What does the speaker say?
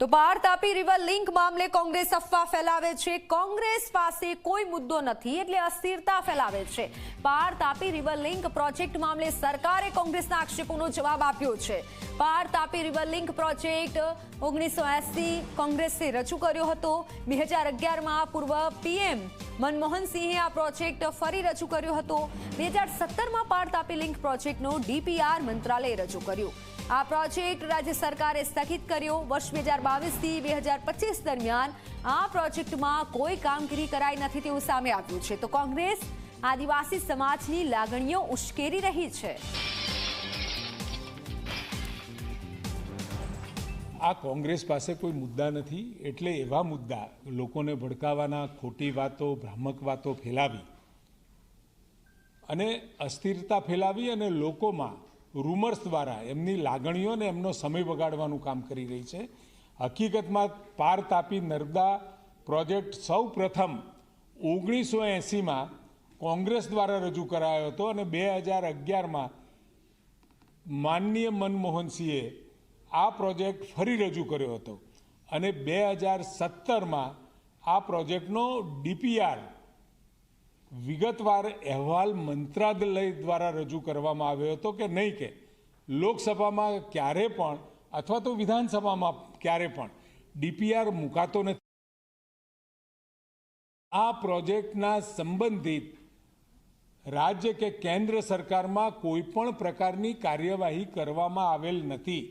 તો પાર Tapi river link મામલે કોંગ્રેસ અફવા ફેલાવે છે. કોંગ્રેસ પાસે કોઈ મુદ્દો નથી, એટલે અસ્થિરતા ફેલાવે છે. પાર તાપી રિવર લિંક પ્રોજેક્ટ મામલે સરકારે કોંગ્રેસના આક્ષેપોનો જવાબ આપ્યો છે. પાર તાપી રિવર લિંક પ્રોજેક્ટ ઓગણીસો એસી કોંગ્રેસે રજૂ કર્યો હતો. બે હજાર અગિયારમાં પૂર્વ પીએમ મનમોહન સિંહે આ પ્રોજેક્ટ ફરી રજૂ કર્યો હતો. બે હજાર સત્તરમાં પાર તાપી લિંક પ્રોજેક્ટનો ડીપીઆર મંત્રાલયે રજૂ કર્યું. આ પ્રોજેક્ટ રાજ્ય સરકારે સ્થગિત કર્યો. વર્ષ બે હજાર બાવીસથી બે હજાર પચીસ દરમિયાન આ પ્રોજેક્ટમાં કોઈ કામગીરી કરાઈ નથી તેવું સામે આવ્યું છે. તો કોંગ્રેસ, આદિવાસી સમાજની લાગણીઓ ઉશ્કેરી રહી છે. આ કોંગ્રેસ પાસે કોઈ મુદ્દા નથી, એટલે એવા મુદ્દા લોકોને ભડકાવાના ખોટી વાતો, ભ્રામક વાતો ફેલાવી અને અસ્થિરતા ફેલાવી અને લોકોમાં રૂમર્સ દ્વારા એમની લાગણીઓને એમનો સમય બગાડવાનું કામ કરી રહી છે. હકીકતમાં પાર તાપી નર્મદા પ્રોજેક્ટ સૌ પ્રથમ ઓગણીસો એંસીમાં કોંગ્રેસ દ્વારા રજૂ કરાયો હતો અને બે હજાર અગિયારમાં માનનીય મનમોહનસિંહે આ પ્રોજેક્ટ ફરી રજૂ કર્યો હતો. અને બે હજાર સત્તરમાં આ પ્રોજેક્ટનો ડીપીઆર વિગતવાર અહેવાલ મંત્રાલય દ્વારા રજૂ કરવામાં આવ્યો હતો કે નહીં કે લોકસભામાં ક્યારે પણ અથવા તો વિધાનસભામાં ક્યારે પણ ડીપીઆર મુકાતો નથી. આ પ્રોજેક્ટના સંબંધિત રાજ્ય કે કેન્દ્ર સરકારમાં કોઈ પણ પ્રકારની કાર્યવાહી કરવામાં આવેલ નથી.